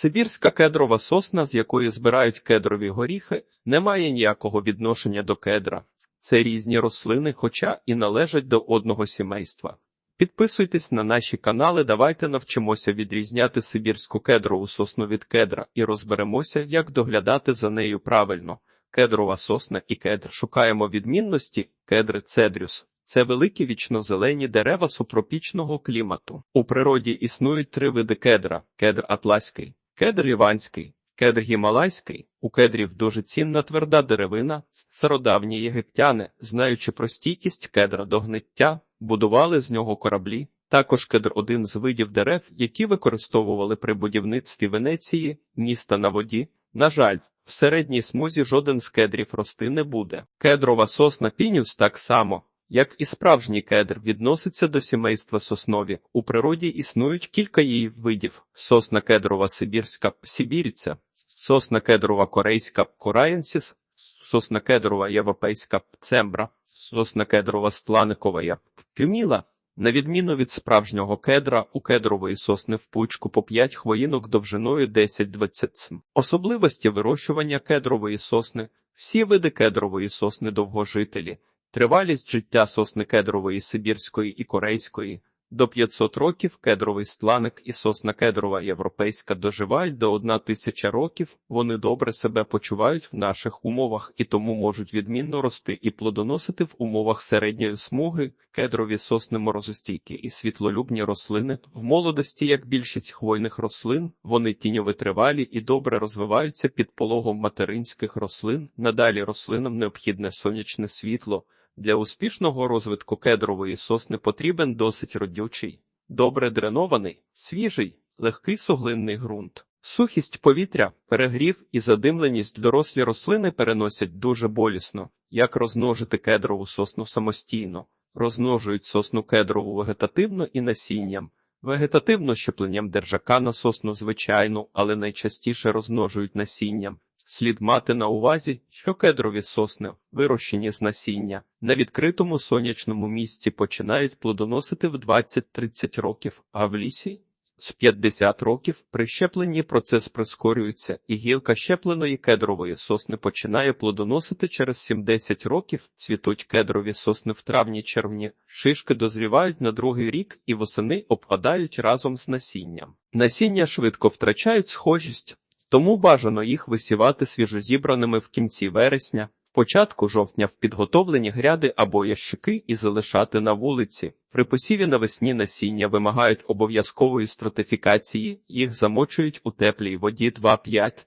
Сибірська кедрова сосна, з якої збирають кедрові горіхи, не має ніякого відношення до кедра. Це різні рослини, хоча і належать до одного сімейства. Підписуйтесь на наші канали, давайте навчимося відрізняти сибірську кедрову сосну від кедра і розберемося, як доглядати за нею правильно. Кедрова сосна і кедр. Шукаємо відмінності кедри цедрюс. Це великі вічнозелені дерева субтропічного клімату. У природі існують три види кедра: кедр атласький, кедр іванський, кедр гімалайський. У кедрів дуже цінна тверда деревина. Стародавні єгиптяни, знаючи про стійкість кедра до гниття, будували з нього кораблі. Також кедр один з видів дерев, які використовували при будівництві Венеції, міста на воді. На жаль, в середній смузі жоден з кедрів рости не буде. Кедрова сосна пініус так само, як і справжній кедр, відноситься до сімейства соснові. У природі існують кілька її видів: сосна кедрова сибірська сибірця, сосна кедрова корейська кораєнсіс, сосна кедрова європейська цембра, сосна кедрова стланикова півміла. На відміну від справжнього кедра, у кедрової сосни в пучку по 5 хвоїнок довжиною 10-20 см. Особливості вирощування кедрової сосни. Всі види кедрової сосни довгожителі. Тривалість життя сосни кедрової сибірської і корейської до 500 років кедровий стланик і сосна кедрова європейська доживають до 1000 років. Вони добре себе почувають в наших умовах і тому можуть відмінно рости і плодоносити в умовах середньої смуги. Кедрові сосни морозостійкі і світлолюбні рослини в молодості, як більшість хвойних рослин, вони тіньовитривалі і добре розвиваються під пологом материнських рослин. Надалі рослинам необхідне сонячне світло. Для успішного розвитку кедрової сосни потрібен досить родючий, добре дренований, свіжий, легкий суглинний ґрунт. Сухість повітря, перегрів і задимленість дорослі рослини переносять дуже болісно, як розмножити кедрову сосну самостійно, розмножують сосну кедрову вегетативно і насінням. Вегетативно щепленням держака на сосну звичайну, але найчастіше розмножують насінням. Слід мати на увазі, що кедрові сосни, вирощені з насіння, на відкритому сонячному місці починають плодоносити в 20-30 років, а в лісі з 50 років при щепленні процес прискорюється, і гілка щепленої кедрової сосни починає плодоносити через 70 років. Цвітуть кедрові сосни в травні-червні, шишки дозрівають на другий рік і восени опадають разом з насінням. Насіння швидко втрачають схожість. Тому бажано їх висівати свіжозібраними в кінці вересня, початку жовтня в підготовлені гряди або ящики і залишати на вулиці. При посіві навесні насіння вимагають обов'язкової стратифікації, їх замочують у теплій воді 2-5-30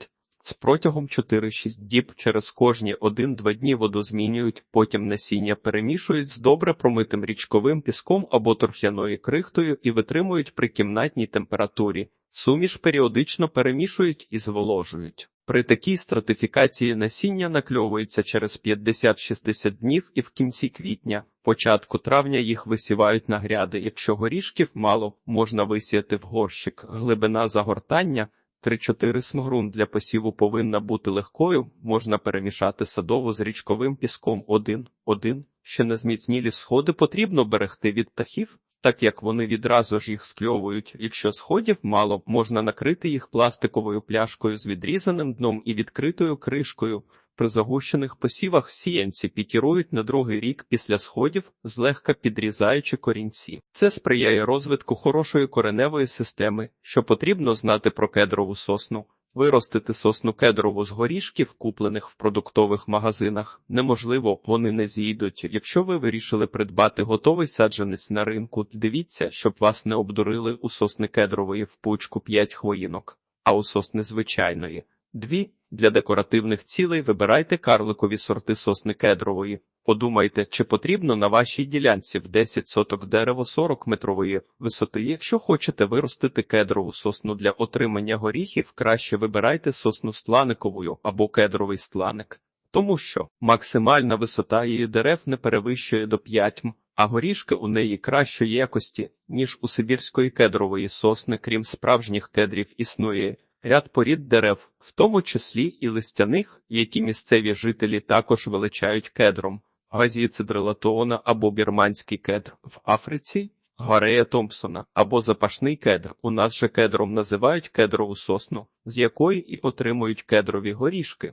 з протягом 4-6 діб через кожні 1-2 дні воду змінюють, потім насіння перемішують з добре промитим річковим піском або торфяною крихтою і витримують при кімнатній температурі. Суміш періодично перемішують і зволожують. При такій стратифікації насіння накльовується через 50-60 днів і в кінці квітня, початку травня їх висівають на гряди. Якщо горішків мало, можна висіяти в горщик. Глибина загортання 3-4 смугрун для посіву повинна бути легкою, можна перемішати садову з річковим піском 1-1. Ще не зміцнілі сходи потрібно берегти від птахів, так як вони відразу ж їх скльовують. Якщо сходів мало, можна накрити їх пластиковою пляшкою з відрізаним дном і відкритою кришкою. При загущених посівах сіянці пікірують на другий рік після сходів, злегка підрізаючи корінці. Це сприяє розвитку хорошої кореневої системи, що потрібно знати про кедрову сосну. Виростити сосну кедрову з горішків, куплених в продуктових магазинах, неможливо, вони не зійдуть. Якщо ви вирішили придбати готовий саджанець на ринку, дивіться, щоб вас не обдурили у сосни кедрової в пучку 5 хвоїнок, а у сосни звичайної. Дві для декоративних цілей вибирайте карликові сорти сосни кедрової. Подумайте, чи потрібно на вашій ділянці в 10 соток дерево 40 метрової висоти. Якщо хочете виростити кедрову сосну для отримання горіхів, краще вибирайте сосну стланиковою або кедровий стланик, тому що максимальна висота її дерев не перевищує до 5 м, а горішки у неї кращої якості, ніж у сибірської кедрової сосни, крім справжніх кедрів, існує. Ряд порід дерев, в тому числі і листяних, які місцеві жителі також величають кедром. Газії цидрилатоона або бірманський кедр в Африці Гарея Томпсона або запашний кедр. У нас же кедром називають кедрову сосну, з якої і отримують кедрові горішки.